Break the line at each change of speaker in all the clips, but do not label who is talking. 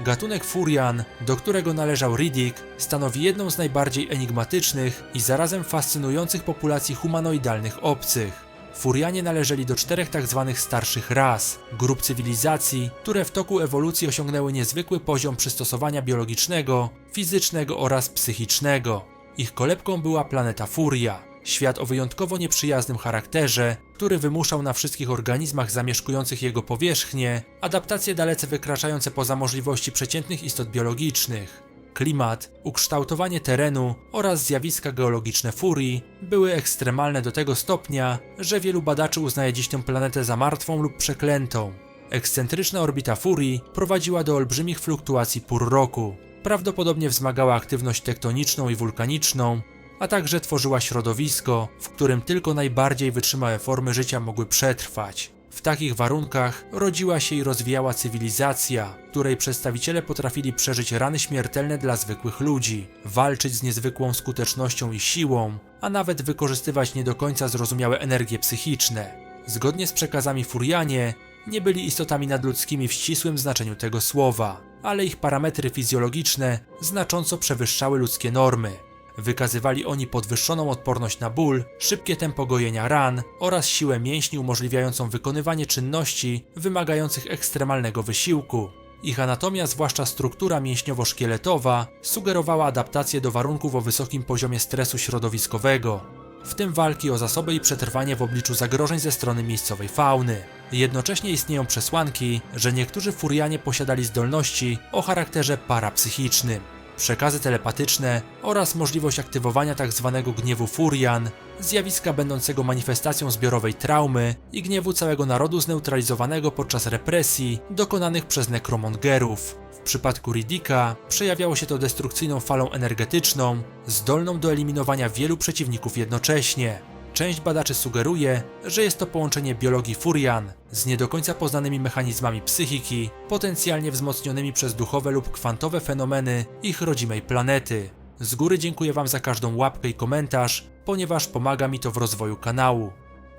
Gatunek Furian, do którego należał Riddick, stanowi jedną z najbardziej enigmatycznych i zarazem fascynujących populacji humanoidalnych obcych. Furianie należeli do czterech tzw. starszych ras, grup cywilizacji, które w toku ewolucji osiągnęły niezwykły poziom przystosowania biologicznego, fizycznego oraz psychicznego. Ich kolebką była planeta Furia, świat o wyjątkowo nieprzyjaznym charakterze, który wymuszał na wszystkich organizmach zamieszkujących jego powierzchnię adaptacje dalece wykraczające poza możliwości przeciętnych istot biologicznych. Klimat, ukształtowanie terenu oraz zjawiska geologiczne Furii były ekstremalne do tego stopnia, że wielu badaczy uznaje dziś tę planetę za martwą lub przeklętą. Ekscentryczna orbita Furii prowadziła do olbrzymich fluktuacji pór roku. Prawdopodobnie wzmagała aktywność tektoniczną i wulkaniczną, a także tworzyła środowisko, w którym tylko najbardziej wytrzymałe formy życia mogły przetrwać. W takich warunkach rodziła się i rozwijała cywilizacja, której przedstawiciele potrafili przeżyć rany śmiertelne dla zwykłych ludzi, walczyć z niezwykłą skutecznością i siłą, a nawet wykorzystywać nie do końca zrozumiałe energie psychiczne. Zgodnie z przekazami Furianie, nie byli istotami nadludzkimi w ścisłym znaczeniu tego słowa, ale ich parametry fizjologiczne znacząco przewyższały ludzkie normy. Wykazywali oni podwyższoną odporność na ból, szybkie tempo gojenia ran oraz siłę mięśni umożliwiającą wykonywanie czynności wymagających ekstremalnego wysiłku. Ich anatomia, zwłaszcza struktura mięśniowo-szkieletowa, sugerowała adaptację do warunków o wysokim poziomie stresu środowiskowego, w tym walki o zasoby i przetrwanie w obliczu zagrożeń ze strony miejscowej fauny. Jednocześnie istnieją przesłanki, że niektórzy furianie posiadali zdolności o charakterze parapsychicznym przekazy telepatyczne oraz możliwość aktywowania tzw. gniewu Furian, zjawiska będącego manifestacją zbiorowej traumy i gniewu całego narodu zneutralizowanego podczas represji dokonanych przez nekromongerów. W przypadku Riddicka przejawiało się to destrukcyjną falą energetyczną, zdolną do eliminowania wielu przeciwników jednocześnie. Część badaczy sugeruje, że jest to połączenie biologii Furian z nie do końca poznanymi mechanizmami psychiki, potencjalnie wzmocnionymi przez duchowe lub kwantowe fenomeny ich rodzimej planety. Z góry dziękuję Wam za każdą łapkę i komentarz, ponieważ pomaga mi to w rozwoju kanału.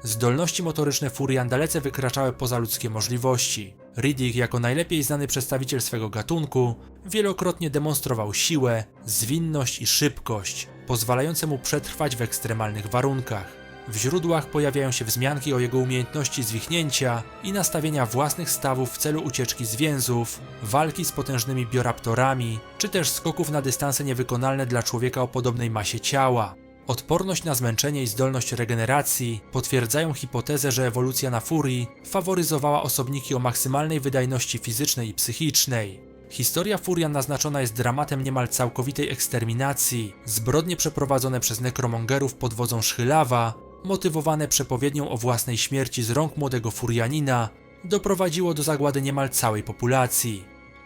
Zdolności motoryczne Furian dalece wykraczały poza ludzkie możliwości. Riddick, jako najlepiej znany przedstawiciel swego gatunku, wielokrotnie demonstrował siłę, zwinność i szybkość, pozwalające mu przetrwać w ekstremalnych warunkach. W źródłach pojawiają się wzmianki o jego umiejętności zwichnięcia i nastawienia własnych stawów w celu ucieczki z więzów, walki z potężnymi bioraptorami, czy też skoków na dystanse niewykonalne dla człowieka o podobnej masie ciała. Odporność na zmęczenie i zdolność regeneracji potwierdzają hipotezę, że ewolucja na Furii faworyzowała osobniki o maksymalnej wydajności fizycznej i psychicznej. Historia Furian naznaczona jest dramatem niemal całkowitej eksterminacji. Zbrodnie przeprowadzone przez nekromongerów pod wodzą Szchylawa, motywowane przepowiednią o własnej śmierci z rąk młodego Furianina, doprowadziło do zagłady niemal całej populacji.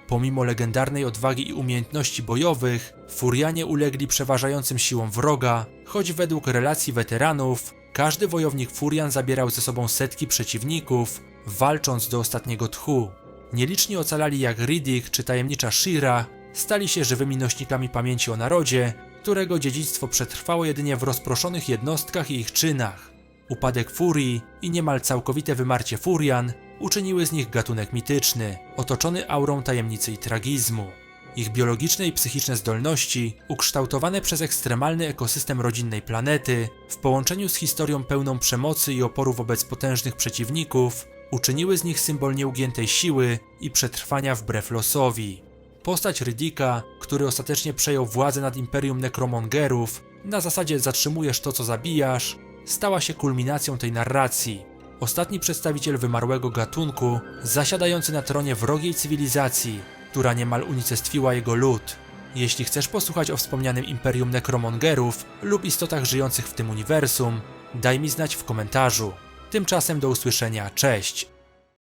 Pomimo legendarnej odwagi i umiejętności bojowych, Furianie ulegli przeważającym siłom wroga, choć według relacji weteranów, każdy wojownik Furian zabierał ze sobą setki przeciwników, walcząc do ostatniego tchu. Nieliczni ocalali jak Riddick czy tajemnicza Shira, stali się żywymi nośnikami pamięci o narodzie, którego dziedzictwo przetrwało jedynie w rozproszonych jednostkach i ich czynach. Upadek Furii i niemal całkowite wymarcie Furian uczyniły z nich gatunek mityczny, otoczony aurą tajemnicy i tragizmu. Ich biologiczne i psychiczne zdolności, ukształtowane przez ekstremalny ekosystem rodzinnej planety, w połączeniu z historią pełną przemocy i oporu wobec potężnych przeciwników, uczyniły z nich symbol nieugiętej siły i przetrwania wbrew losowi. Postać Riddicka, który ostatecznie przejął władzę nad imperium nekromongerów, na zasadzie zatrzymujesz to, co zabijasz, stała się kulminacją tej narracji. Ostatni przedstawiciel wymarłego gatunku, zasiadający na tronie wrogiej cywilizacji, która niemal unicestwiła jego lud. Jeśli chcesz posłuchać o wspomnianym imperium nekromongerów lub istotach żyjących w tym uniwersum, daj mi znać w komentarzu. Tymczasem do usłyszenia, cześć!